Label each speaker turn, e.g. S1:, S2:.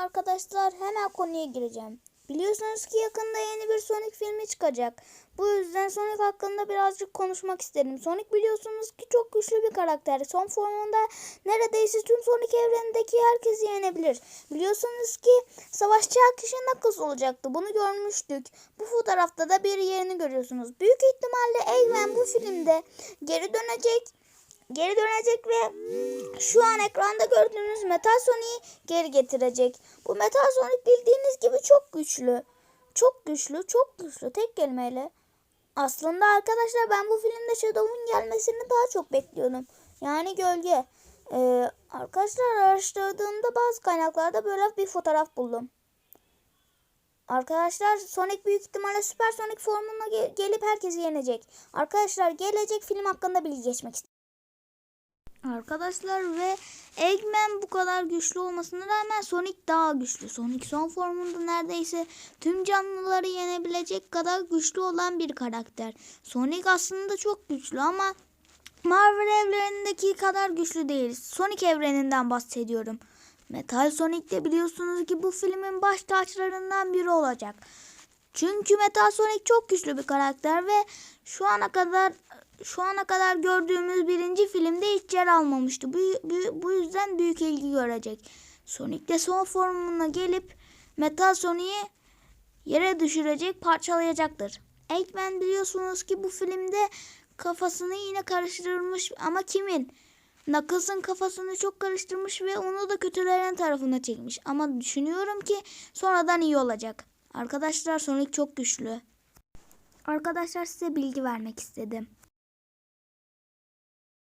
S1: arkadaşlar hemen konuya gireceğim. Biliyorsunuz ki yakında yeni bir Sonic filmi çıkacak. Bu yüzden Sonic hakkında birazcık konuşmak isterim. Sonic biliyorsunuz ki çok güçlü bir karakter. Son formunda neredeyse tüm Sonic evrenindeki herkesi yenebilir. Biliyorsunuz ki savaşçı kişi Knuckles olacaktı. Bunu görmüştük. Bu fotoğrafta da bir yerini görüyorsunuz. Büyük ihtimalle Eggman bu filmde geri dönecek geri dönecek ve şu an ekranda gördüğünüz Metal Sonic'i geri getirecek. Bu Metal Sonic bildiğiniz gibi çok güçlü. Çok güçlü, çok güçlü tek kelimeyle. Aslında arkadaşlar ben bu filmde Shadow'un gelmesini daha çok bekliyordum. Yani gölge. Ee, arkadaşlar araştırdığımda bazı kaynaklarda böyle bir fotoğraf buldum. Arkadaşlar Sonic büyük ihtimalle Süper Sonic formuna ge- gelip herkesi yenecek. Arkadaşlar gelecek film hakkında bilgi geçmek istiyorum. Arkadaşlar ve Eggman bu kadar güçlü olmasına rağmen Sonic daha güçlü. Sonic son formunda neredeyse tüm canlıları yenebilecek kadar güçlü olan bir karakter. Sonic aslında çok güçlü ama Marvel evrenindeki kadar güçlü değil. Sonic evreninden bahsediyorum. Metal Sonic de biliyorsunuz ki bu filmin baş taçlarından biri olacak. Çünkü Metal Sonic çok güçlü bir karakter ve şu ana kadar şu ana kadar gördüğümüz birinci filmde hiç yer almamıştı. Bu, bu, bu yüzden büyük ilgi görecek. Sonic de son formuna gelip Metal Sonic'i yere düşürecek, parçalayacaktır. Eggman biliyorsunuz ki bu filmde kafasını yine karıştırmış ama kimin? Knuckles'ın kafasını çok karıştırmış ve onu da kötülerin tarafına çekmiş. Ama düşünüyorum ki sonradan iyi olacak. Arkadaşlar Sonic çok güçlü. Arkadaşlar size bilgi vermek istedim.